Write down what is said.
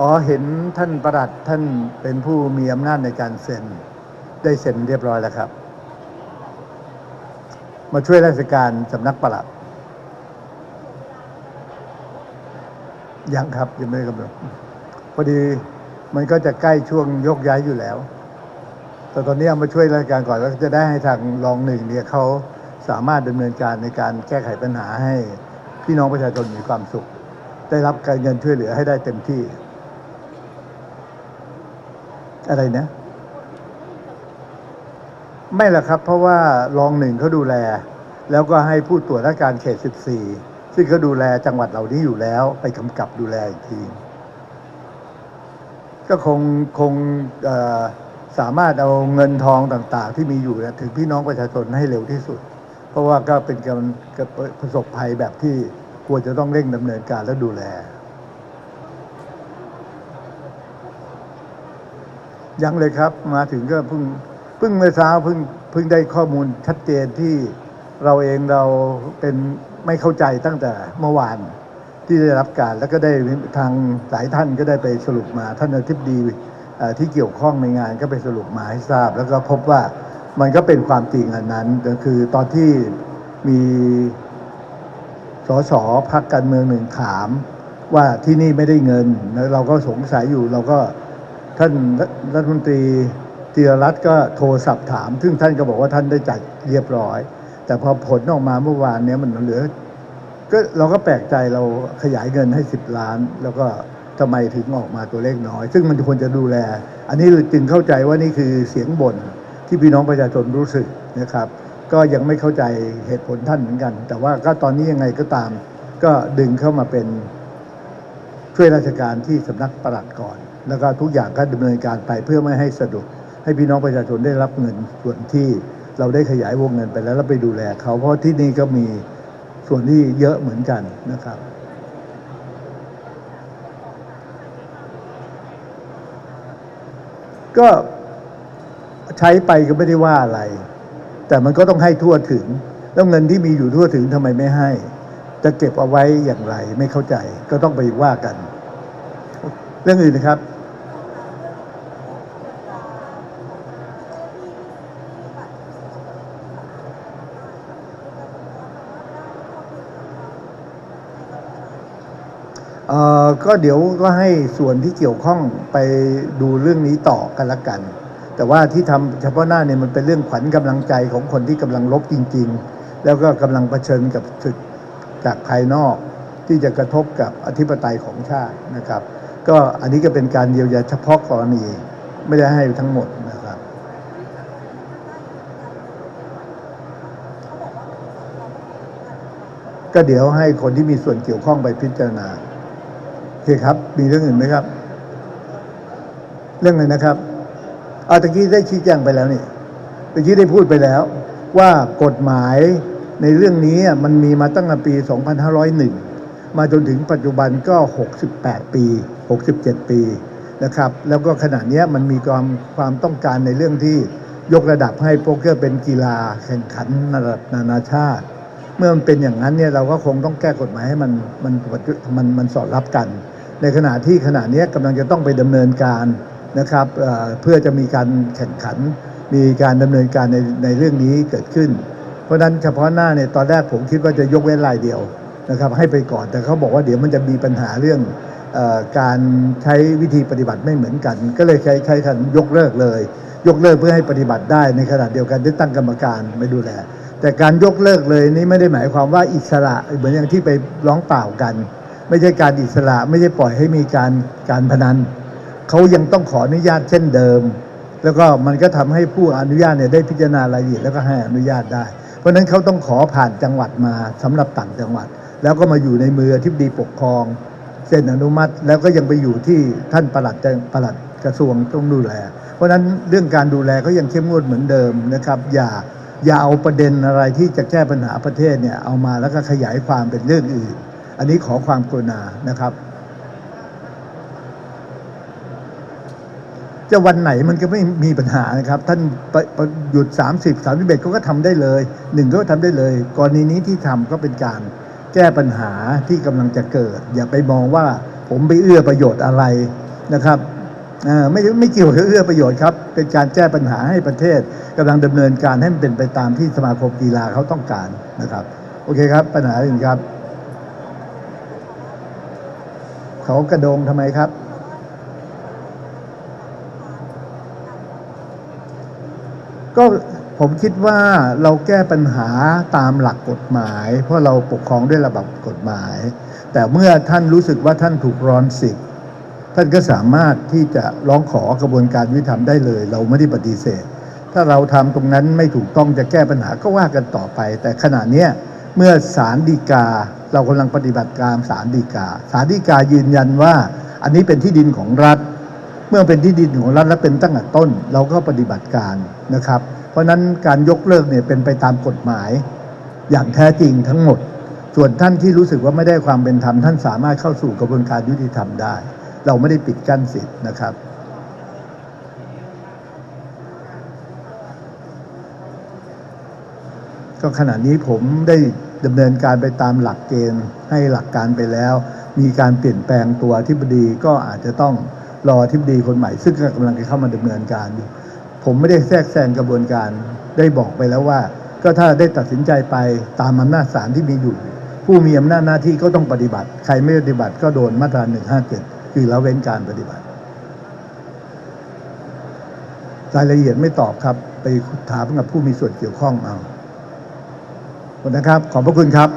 อ๋อเห็นท่านประหลัดท่านเป็นผู้มีอำนาจในการเซ็น ได้เซ็นเรียบร้อยแล้วครับ มาช่วยราชการสำนักประหลัดยังครับยังไม่กำหนดพอดีมันก็จะใกล้ช่วงยกย้ายอยู่แล้ว แต่ตอนนี้เอามาช่วยราชการก่อนแล้วจะได้ให้ทางรองหนึ่งเนี่ยเขาสามารถดำเนินการในการแก้ไขปัญหาให้พี่น้องประชาชนมีความสุข ได้รับการเงินช่วยเหลือให้ได้เต็มที่ อะไรนะ ไม่ละครับ เพราะว่ารองหนึ่งเขาดูแล แล้วก็ให้ผู้ตรวจราชการเขต 14 ซึ่งเขาดูแลจังหวัดเหล่านี้อยู่แล้ว ไปกำกับดูแลอีกทีก็คงคงสามารถเอาเงินทองต่าง ๆ ที่มีอยู่ถึงพี่น้องประชาชนให้เร็วที่สุด เพราะว่าก็เป็นการประสบภัยแบบที่ควรจะต้องเร่งดำเนินการและดูแล ยังเลยครับ มาถึงก็เพิ่งเพิ่งเมื่อเช้าเพิ่งเพิ่งได้ข้อมูลชัดเจนที่เราเองเราเป็นไม่เข้าใจตั้งแต่เมื่อวานที่ได้รับการแล้วก็ได้ทางหลายท่านก็ได้ไปสรุปมาท่านอธิบดีที่เกี่ยวข้องในงานก็ไปสรุปมาให้ทราบ แล้วก็พบว่ามันก็เป็นความจริงอันนั้นก็คือตอนที่มีสสพักการเมืองหนึ่งถาม ว่าที่นี่ไม่ได้เงินแล้วเราก็สงสัยอยู่เราก็ ท่านรัฐมนตรีธีรรัตน์ก็โทรศัพท์ถาม ซึ่งท่านก็บอกว่าท่านได้จัดเรียบร้อย แต่พอผลออกมาเมื่อวานเนี้ยมันเหลือ ก็เราก็แปลกใจเราขยายเงินให้สิบล้าน แล้วก็ทำไมถึงออกมาตัวเลขน้อย ซึ่งมันควรจะดูแล อันนี้จึงเข้าใจว่านี่คือเสียงบ่นที่พี่น้องประชาชนรู้สึกนะครับ ก็ยังไม่เข้าใจเหตุผลท่านเหมือนกัน แต่ว่าก็ตอนนี้ยังไงก็ตาม ก็ดึงเข้ามาเป็นช่วยราชการที่สำนักปลัดก่อน แล้วก็ทุกอย่างก็ดำเนินการไปเพื่อไม่ให้สะดุดให้พี่น้องประชาชนได้รับเงินส่วนที่เราได้ขยายวงเงินไปแล้วแล้วไปดูแลเขาเพราะที่นี่ก็มีส่วนที่เยอะเหมือนกันนะครับ ก็ใช้ไปก็ไม่ได้ว่าอะไร แต่มันก็ต้องให้ทั่วถึง แล้วเงินที่มีอยู่ทั่วถึงทำไมไม่ให้ จะเก็บเอาไว้อย่างไรไม่เข้าใจ ก็ต้องไปว่ากัน เรื่องอื่นนะครับ ก็เดี๋ยวก็ให้ส่วนที่เกี่ยวข้องไปดูเรื่องนี้ต่อกันละกัน แต่ว่าที่ทำเฉพาะหน้าเนี่ยมันเป็นเรื่องขวัญกำลังใจของคนที่กำลังลบจริง ๆ แล้วก็กำลังเผชิญกับศึกจากภายนอก ที่จะกระทบกับอธิปไตยของชาตินะครับ ก็อันนี้ก็เป็นการเยียวยาเฉพาะกรณีไม่ได้ให้ทั้งหมดนะครับก็เดี๋ยวให้คนที่มีส่วนเกี่ยวข้องไปพิจารณา เคครับ มีเรื่องอื่นไหมครับ เรื่องอะไรนะครับเอาตะกี้ได้ชี้แจงไปแล้วนี่ตะกี้ได้พูดไปแล้ว ว่ากฎหมายในเรื่องนี้มันมีมาตั้งแต่ปี 2501 มาจนถึงปัจจุบันก็ 68 ปี 67 ปีนะครับ แล้วก็ขณะเนี้ยมันมีความความต้องการในเรื่องที่ยกระดับให้โป๊กเกอร์เป็นกีฬาแข่งขันระดับนานาชาติ เมื่อมันเป็นอย่างนั้นเนี่ยเราก็คงต้องแก้กฎหมายให้มันมันมันมันสอดรับกัน ในขณะที่ขณะนี้กำลังจะต้องไปดำเนินการนะครับเเพื่อจะมีการแข่งขัน มีการดำเนินการในในเรื่องนี้เกิดขึ้น เพราะฉะนั้นเฉพาะหน้าเนี่ยตอนแรกผมคิดว่าจะยกเว้นรายเดียวนะครับให้ไปก่อนแต่เขาบอกว่าเดี๋ยวมันจะมีปัญหาเรื่องอการใช้วิธีปฏิบัติไม่เหมือนกัน ก็เลยใช้ใช้กันยกเลิกเลย ยกเลิกเพื่อให้ปฏิบัติได้ในขณะเดียวกันได้ตั้งกรรมการไม่ดูแล แต่การยกเลิกเลยนี่ไม่ได้หมายความว่าอิสระเหมือนอย่างที่ไปร้องเปล่ากัน ไม่ใช่การอิสระไม่ใช่ปล่อยให้มีการการพนันเขายังต้องขออนุญาตเช่นเดิม แล้วก็มันก็ทำให้ผู้อนุญาตเนี่ยได้พิจารณารายละเอียดแล้วก็ให้อนุญาตได้ เพราะฉะนั้นเขาต้องขอผ่านจังหวัดมาสำหรับต่างจังหวัด แล้วก็มาอยู่ในมือที่ดีปกครองเซ็นอนุมัติแล้วก็ยังไปอยู่ที่ท่านประหลัดจังปลัดกระทรวงต้องดูแล เพราะฉะนั้นเรื่องการดูแลก็ยังเข้มงวดเหมือนเดิมนะครับ อย่าอย่าเอาประเด็นอะไรที่จะแก้ปัญหาประเทศเนี่ยเอามาแล้วก็ขยายความเป็นเรื่องอื่น อันนี้ขอความกรุณานะครับ จะวันไหนมันก็ไม่มีปัญหานะครับ ท่านปไปหยุด 30 31เขาก็ทำได้เลยหนึ่งก็ทำได้เลย กรณีนี้ที่ทำก็เป็นการแก้ปัญหาที่กำลังจะเกิด อย่าไปมองว่าผมไปเอื้อประโยชน์อะไรนะครับไม่ไม่เกี่ยวกับเอื้อประโยชน์ครับ เป็นการแก้ปัญหาให้ประเทศกำลังดำเนินการให้มันเป็นไปตามที่สมาคมกีฬาเขาต้องการนะครับ โอเคครับ ปัญหาอื่นครับ เขากระโดงทำไมครับ ก็ผมคิดว่าเราแก้ปัญหาตามหลักกฎหมาย เพราะเราปกครองด้วยระบบกฎหมาย แต่เมื่อท่านรู้สึกว่าท่านถูกร้อนสิทธิ์ท่านก็สามารถที่จะร้องขอกระบวนการยุติธรรมได้เลย เราไม่ได้ปฏิเสธ ถ้าเราทำตรงนั้นไม่ถูกต้องจะแก้ปัญหาก็ว่ากันต่อไป แต่ขณะเนี้ย เมื่อศาลฎีกา เรากำลังปฏิบัติการศาลฎีกาศาลฎีกายืนยันว่า อันนี้เป็นที่ดินของรัฐ เมื่อเป็นที่ดินของรัฐและเป็นตั้งแต่ต้น เราก็ปฏิบัติการนะครับ เพราะฉะนั้นการยกเลิกเนี่ยเป็นไปตามกฎหมาย อย่างแท้จริงทั้งหมด ส่วนท่านที่รู้สึกว่าไม่ได้ความเป็นธรรมท่านสามารถเข้าสู่กระบวนการยุติธรรมได้ เราไม่ได้ปิดกั้นสิทธิ์นะครับ ก็ขณะนี้ผมได้ดำเนินการไปตามหลักเกณฑ์ให้หลักการไปแล้ว มีการเปลี่ยนแปลงตัวอธิบดีก็อาจจะต้องรออธิบดีคนใหม่ ซึ่งกำลังจะเข้ามาดำเนินการอยู่ผมไม่ได้แทรกแซงกระบวนการได้บอกไปแล้วว่า ก็ถ้าได้ตัดสินใจไปตามอำนาจศาลที่มีอยู่ ผู้มีอำนาจหน้าที่ก็ต้องปฏิบัติ ใครไม่ปฏิบัติก็โดนมาตรา157 คือละเว้นการปฏิบัติรายละเอียดไม่ตอบครับ ไปถามกับผู้มีส่วนเกี่ยวข้องเอา นะครับ ขอบพระคุณครับ